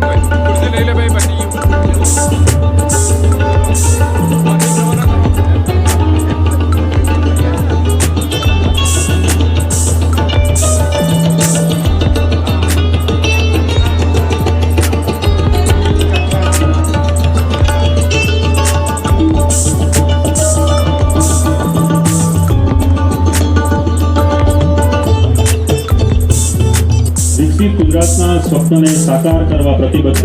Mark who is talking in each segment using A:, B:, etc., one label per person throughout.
A: Por si le le
B: વિકસિત ગુજરાતના સ્વપ્નને સાકાર કરવા પ્રતિબદ્ધ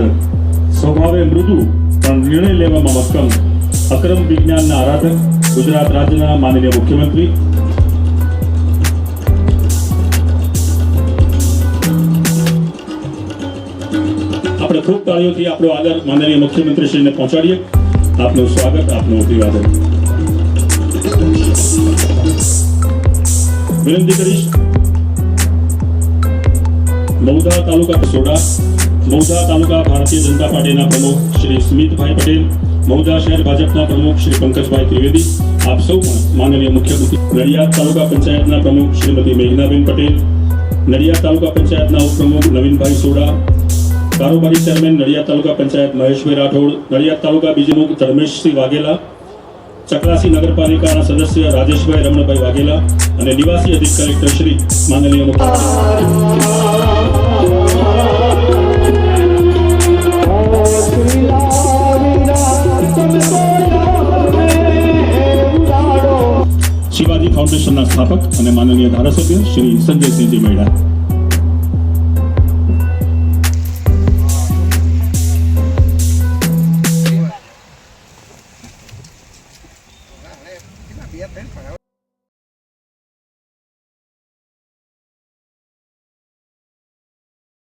B: સ્વભાવે મૃદુ પણ નિર્ણય લેવામાં મક્કમ અક્રમ વિજ્ઞાનના આરાધક ગુજરાત રાજ્યના માનનીય મુખ્યમંત્રી આપણે ખૂબ તાળીઓથી આપણો આદર માનનીય મુખ્યમંત્રીશ્રીને પહોંચાડીએ આપનું સ્વાગત આપનું અભિવાદન વિનંતી કરીશ મૌધા તાલુકા સોડા મૌધા તાલુકા ભારતીય જનતા પાર્ટીના પ્રમુખ શ્રી સ્મિતભાઈ પટેલ મૌધા શહેર ભાજપના પ્રમુખ શ્રી પંકજભાઈ ત્રિવેદી આપ સૌ પણ માનનીય મુખ્યમંત્રી નડિયાદ તાલુકા પંચાયતના પ્રમુખ શ્રીમતી મેઘનાબેન પટેલ નડિયાદ તાલુકા પંચાયતના ઉપપ્રમુખ નવીનભાઈ સોડા કારોબારી ચેરમેન નડિયાદ તાલુકા પંચાયત મહેશભાઈ રાઠોડ નડિયાદ તાલુકા બીજમુખ ધર્મેશસિંહ વાઘેલા ચકલાસી નગરપાલિકાના સદસ્ય રાજેશભાઈ રમણભાઈ વાઘેલા અને નિવાસી અધિક કલેક્ટર શ્રી માનનીય મુખ્યમંત્રી ગાંધી ફાઉન્ડેશનના સ્થાપક અને માનનીય ધારાસભ્ય શ્રી સંજયસિંહજી મહેડા